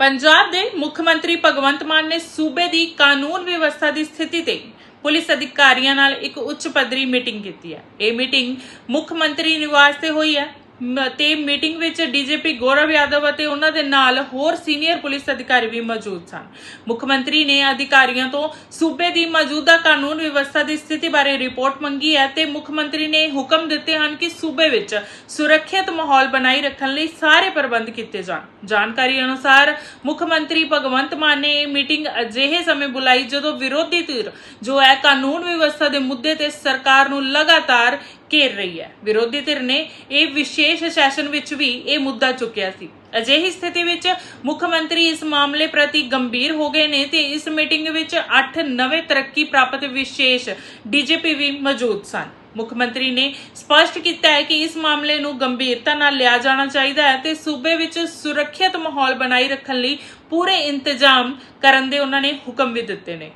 ਪੰਜਾਬ ਦੇ ਮੁੱਖ ਮੰਤਰੀ ਭਗਵੰਤ ਮਾਨ ਨੇ ਸੂਬੇ ਦੀ ਕਾਨੂੰਨ ਵਿਵਸਥਾ ਦੀ ਸਥਿਤੀ ਤੇ ਪੁਲਿਸ ਅਧਿਕਾਰੀਆਂ ਨਾਲ ਇੱਕ ਉੱਚ ਪੱਧਰੀ ਮੀਟਿੰਗ ਕੀਤੀ ਹੈ। ਇਹ ਮੀਟਿੰਗ ਮੁੱਖ ਮੰਤਰੀ ਨਿਵਾਸ ਤੇ ਹੋਈ ਹੈ। ਤੇ ਮੀਟਿੰਗ ਵਿੱਚ ਡੀਜੀਪੀ ਗੌਰਵ ਯਾਦਵ ਅਤੇ ਉਹਨਾਂ ਦੇ ਨਾਲ ਹੋਰ ਸੀਨੀਅਰ ਪੁਲਿਸ ਅਧਿਕਾਰੀ ਵੀ ਮੌਜੂਦ ਸਨ। ਮੁੱਖ ਮੰਤਰੀ ਨੇ ਅਧਿਕਾਰੀਆਂ ਤੋਂ ਸੂਬੇ ਦੀ ਮੌਜੂਦਾ ਕਾਨੂੰਨ ਵਿਵਸਥਾ ਦੀ ਸਥਿਤੀ ਬਾਰੇ ਰਿਪੋਰਟ ਮੰਗੀ ਹੈ ਤੇ ਮੁੱਖ ਮੰਤਰੀ ਨੇ ਹੁਕਮ ਦਿੱਤੇ ਹਨ ਕਿ ਸੂਬੇ ਵਿੱਚ ਸੁਰੱਖਿਅਤ ਮਾਹੌਲ ਬਣਾਈ ਰੱਖਣ ਲਈ ਸਾਰੇ ਪ੍ਰਬੰਧ ਕੀਤੇ ਜਾਣ। ਜਾਣਕਾਰੀ ਅਨੁਸਾਰ ਮੁੱਖ ਮੰਤਰੀ ਭਗਵੰਤ ਮਾਨ ਨੇ ਇਹ ਮੀਟਿੰਗ ਅਜਿਹੇ ਸਮੇਂ ਬੁਲਾਈ ਜਦੋਂ ਵਿਰੋਧੀ ਧਿਰ ਜੋ ਹੈ ਕਾਨੂੰਨ ਵਿਵਸਥਾ ਦੇ ਮੁੱਦੇ ਤੇ ਸਰਕਾਰ ਨੂੰ ਲਗਾਤਾਰ ਘੇਰ ਰਹੀ ਹੈ। ਵਿਰੋਧੀ ਧਿਰ ਨੇ ਇਹ ਵਿਸ਼ੇਸ਼ ਸੈਸ਼ਨ ਵਿੱਚ ਵੀ ਇਹ ਮੁੱਦਾ ਚੁੱਕਿਆ ਸੀ। ਅਜਿਹੀ ਸਥਿਤੀ ਵਿੱਚ ਮੁੱਖ ਮੰਤਰੀ ਇਸ ਮਾਮਲੇ ਪ੍ਰਤੀ ਗੰਭੀਰ ਹੋ ਗਏ ਨੇ ਤੇ ਇਸ ਮੀਟਿੰਗ ਵਿੱਚ 8 ਨਵੇਂ ਤਰੱਕੀ ਪ੍ਰਾਪਤ ਵਿਸ਼ੇਸ਼ ਡੀਜੀਪੀ ਵੀ ਮੌਜੂਦ ਸਨ। ਮੁੱਖ ਮੰਤਰੀ ਨੇ ਸਪਸ਼ਟ ਕੀਤਾ ਹੈ ਕਿ ਇਸ ਮਾਮਲੇ ਨੂੰ ਗੰਭੀਰਤਾ ਨਾਲ ਲਿਆ ਜਾਣਾ ਚਾਹੀਦਾ ਹੈ ਤੇ ਸੂਬੇ ਵਿੱਚ ਸੁਰੱਖਿਅਤ ਮਾਹੌਲ ਬਣਾਈ ਰੱਖਣ ਲਈ ਪੂਰੇ ਇੰਤਜ਼ਾਮ ਕਰਨ ਦੇ ਉਹਨਾਂ ਨੇ ਹੁਕਮ ਵੀ ਦਿੱਤੇ ਨੇ।